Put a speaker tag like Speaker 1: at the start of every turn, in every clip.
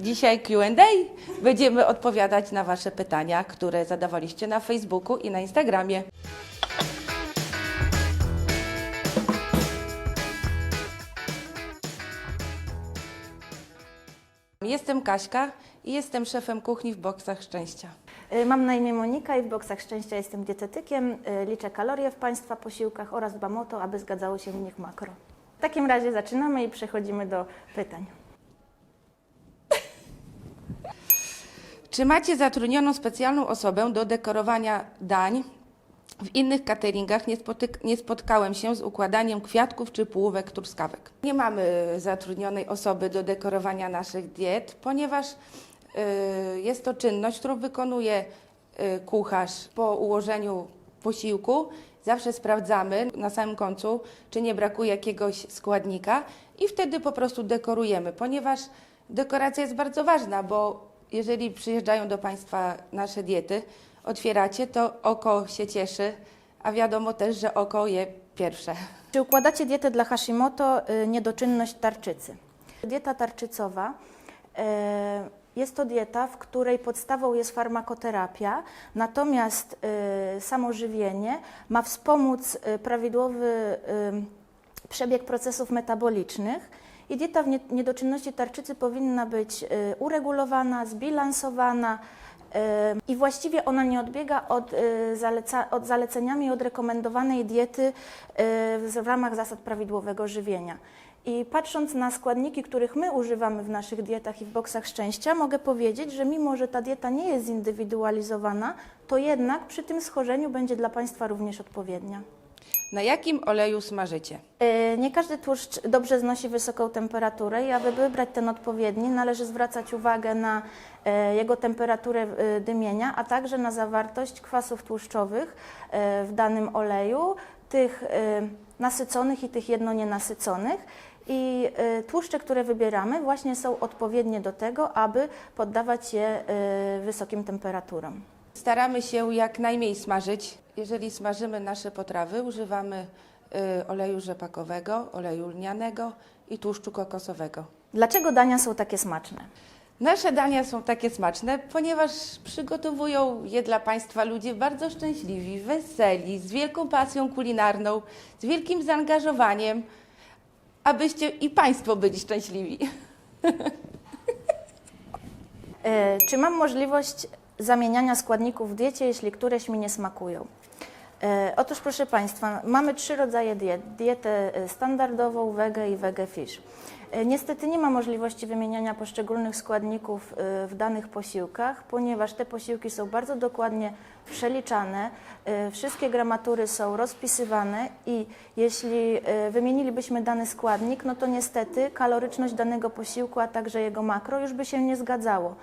Speaker 1: Dzisiaj Q&A. Będziemy odpowiadać na Wasze pytania, które zadawaliście na Facebooku i na Instagramie. Jestem Kaśka i jestem szefem kuchni w Boksach Szczęścia.
Speaker 2: Y, Mam na imię Monika i w Boksach Szczęścia jestem dietetykiem. Y, Liczę kalorie w Państwa posiłkach oraz dbam o to, aby zgadzało się w nich makro. W takim razie zaczynamy i przechodzimy do pytań.
Speaker 1: Czy macie zatrudnioną specjalną osobę do dekorowania dań? W innych cateringach nie, spotyk- nie spotkałem się z układaniem kwiatków czy półówek truskawek. Nie mamy zatrudnionej osoby do dekorowania naszych diet, ponieważ y, jest to czynność, którą wykonuje y, kucharz po ułożeniu posiłku. Zawsze sprawdzamy na samym końcu, czy nie brakuje jakiegoś składnika i wtedy po prostu dekorujemy, ponieważ dekoracja jest bardzo ważna, bo jeżeli przyjeżdżają do Państwa nasze diety, otwieracie, to oko się cieszy, a wiadomo też, że oko je pierwsze.
Speaker 2: Czy układacie dietę dla Hashimoto y, niedoczynność tarczycy? Dieta tarczycowa y, jest to dieta, w której podstawą jest farmakoterapia, natomiast y, samo żywienie ma wspomóc prawidłowy przebieg procesów metabolicznych. I dieta w nie- niedoczynności tarczycy powinna być y, uregulowana, zbilansowana, y, i właściwie ona nie odbiega od, y, zaleca, od zaleceniami od rekomendowanej diety w ramach zasad prawidłowego żywienia. I patrząc na składniki, których my używamy w naszych dietach i w boksach szczęścia, mogę powiedzieć, że mimo, że ta dieta nie jest zindywidualizowana, to jednak przy tym schorzeniu będzie dla Państwa również odpowiednia.
Speaker 1: Na jakim oleju smażycie?
Speaker 2: Y, Nie każdy tłuszcz dobrze znosi wysoką temperaturę i aby wybrać ten odpowiedni, należy zwracać uwagę na e, jego temperaturę e, dymienia, a także na zawartość kwasów tłuszczowych e, w danym oleju, tych e, nasyconych i tych jedno nienasyconych. I e, tłuszcze, które wybieramy, właśnie są odpowiednie do tego, aby poddawać je e, wysokim temperaturom.
Speaker 1: Staramy się jak najmniej smażyć. Jeżeli smażymy nasze potrawy, używamy y, oleju rzepakowego, oleju lnianego i tłuszczu kokosowego.
Speaker 2: Dlaczego dania są takie smaczne?
Speaker 1: Nasze dania są takie smaczne, ponieważ przygotowują je dla Państwa ludzie bardzo szczęśliwi, weseli, z wielką pasją kulinarną, z wielkim zaangażowaniem, abyście i Państwo byli szczęśliwi.
Speaker 2: E, Czy mam możliwość zamieniania składników w diecie, jeśli któreś mi nie smakują? E, Otóż, proszę Państwa, mamy trzy rodzaje diet. Dietę e, standardową, wege i wege fish. E, Niestety nie ma możliwości wymieniania poszczególnych składników e, w danych posiłkach, ponieważ te posiłki są bardzo dokładnie przeliczane, e, wszystkie gramatury są rozpisywane i jeśli wymienilibyśmy dany składnik, no to niestety kaloryczność danego posiłku, a także jego makro już by się nie zgadzało.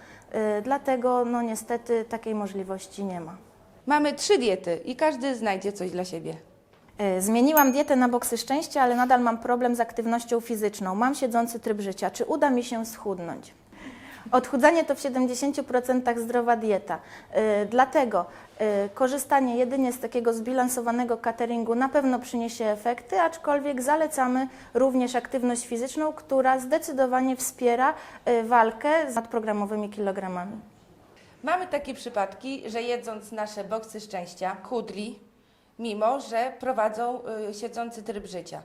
Speaker 2: Dlatego no niestety takiej możliwości nie ma.
Speaker 1: Mamy trzy diety i każdy znajdzie coś dla siebie.
Speaker 2: E, Zmieniłam dietę na boksy szczęścia, ale nadal mam problem z aktywnością fizyczną. Mam siedzący tryb życia. Czy uda mi się schudnąć? Odchudzanie to w 70% zdrowa dieta. E, Dlatego e, korzystanie jedynie z takiego zbilansowanego cateringu na pewno przyniesie efekty, aczkolwiek zalecamy również aktywność fizyczną, która zdecydowanie wspiera walkę z nadprogramowymi kilogramami.
Speaker 1: Mamy takie przypadki, że jedząc nasze boksy szczęścia, chudli, mimo że prowadzą y, siedzący tryb życia.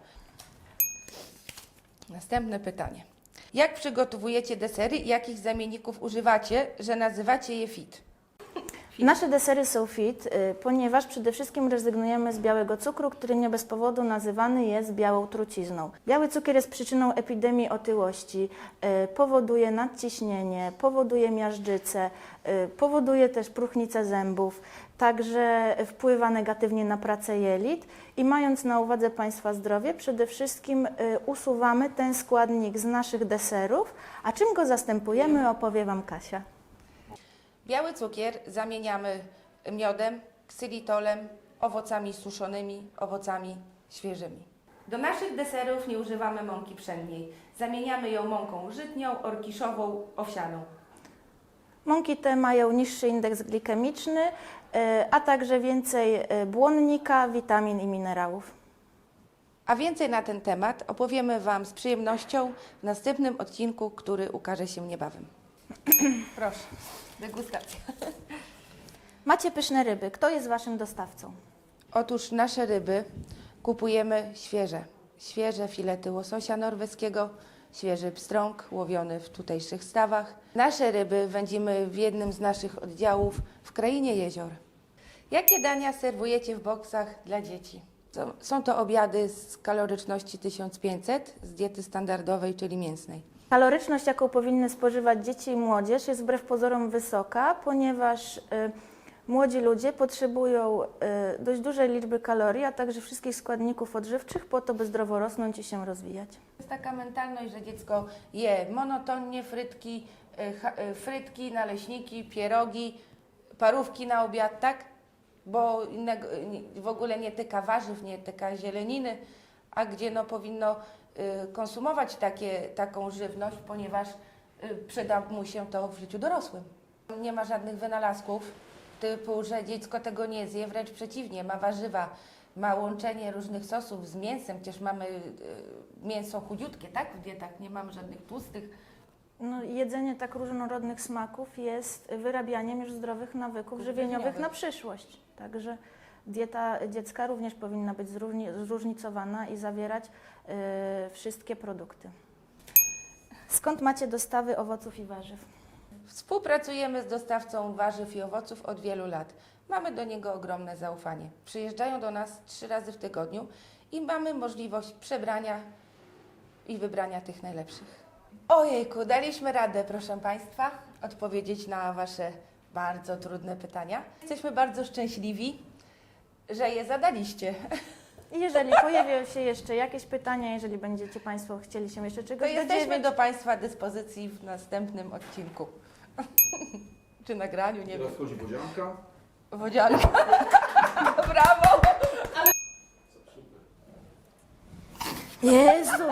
Speaker 1: Następne pytanie. Jak przygotowujecie desery i jakich zamienników używacie, że nazywacie je fit?
Speaker 2: Nasze desery są fit, y, ponieważ przede wszystkim rezygnujemy z białego cukru, który nie bez powodu nazywany jest białą trucizną. Biały cukier jest przyczyną epidemii otyłości, y, powoduje nadciśnienie, powoduje miażdżycę, y, powoduje też próchnicę zębów, także wpływa negatywnie na pracę jelit i mając na uwadze Państwa zdrowie, przede wszystkim usuwamy ten składnik z naszych deserów, a czym go zastępujemy opowie Wam Kasia.
Speaker 1: Biały cukier zamieniamy miodem, ksylitolem, owocami suszonymi, owocami świeżymi. Do naszych deserów nie używamy mąki pszennej. Zamieniamy ją mąką żytnią, orkiszową, owsianą.
Speaker 2: Mąki te mają niższy indeks glikemiczny, e, a także więcej e, błonnika, witamin i minerałów.
Speaker 1: A więcej na ten temat opowiemy Wam z przyjemnością w następnym odcinku, który ukaże się niebawem. Proszę, degustacja.
Speaker 2: Macie pyszne ryby. Kto jest Waszym dostawcą?
Speaker 1: Otóż nasze ryby kupujemy świeże. Świeże filety łososia norweskiego, świeży pstrąg łowiony w tutejszych stawach. Nasze ryby wędzimy w jednym z naszych oddziałów w krainie jezior. Jakie dania serwujecie w boksach dla dzieci? Są, to obiady z kaloryczności 1500 z diety standardowej, czyli mięsnej.
Speaker 2: Kaloryczność, jaką powinny spożywać dzieci i młodzież, jest wbrew pozorom wysoka, ponieważ y, młodzi ludzie potrzebują y, dość dużej liczby kalorii, a także wszystkich składników odżywczych po to, by zdrowo rosnąć i się rozwijać.
Speaker 1: Jest taka mentalność, że dziecko je monotonnie frytki, y, frytki, naleśniki, pierogi, parówki na obiad, tak? Bo innego, w ogóle nie tyka warzyw, nie tyka zieleniny, a gdzie no powinno y, konsumować takie, taką żywność, ponieważ y, przyda mu się to w życiu dorosłym. Nie ma żadnych wynalazków typu, że dziecko tego nie zje, wręcz przeciwnie, ma warzywa, ma łączenie różnych sosów z mięsem, przecież mamy y, mięso chudziutkie, tak? W dietach nie mamy żadnych tłustych.
Speaker 2: No, jedzenie tak różnorodnych smaków jest wyrabianiem już zdrowych nawyków żywieniowych
Speaker 1: Żywieniowych.
Speaker 2: na przyszłość. Także dieta dziecka również powinna być zróżni, zróżnicowana i zawierać y, wszystkie produkty. Skąd macie dostawy owoców i warzyw?
Speaker 1: Współpracujemy z dostawcą warzyw i owoców od wielu lat. Mamy do niego ogromne zaufanie. Przyjeżdżają do nas trzy razy w tygodniu i mamy możliwość przebrania i wybrania tych najlepszych. Ojejku, daliśmy radę, proszę Państwa, odpowiedzieć na Wasze bardzo trudne pytania. Jesteśmy bardzo szczęśliwi, że je zadaliście.
Speaker 2: I jeżeli pojawią się jeszcze jakieś pytania, jeżeli będziecie Państwo chcieli się jeszcze
Speaker 1: To
Speaker 2: czegoś
Speaker 1: jesteśmy
Speaker 2: dowiedzieć,
Speaker 1: do Państwa dyspozycji w następnym odcinku. Czy nagraniu, nie wiem.
Speaker 3: Teraz wchodzi wodzianka.
Speaker 1: Wodzianka. Brawo!
Speaker 2: Jezu!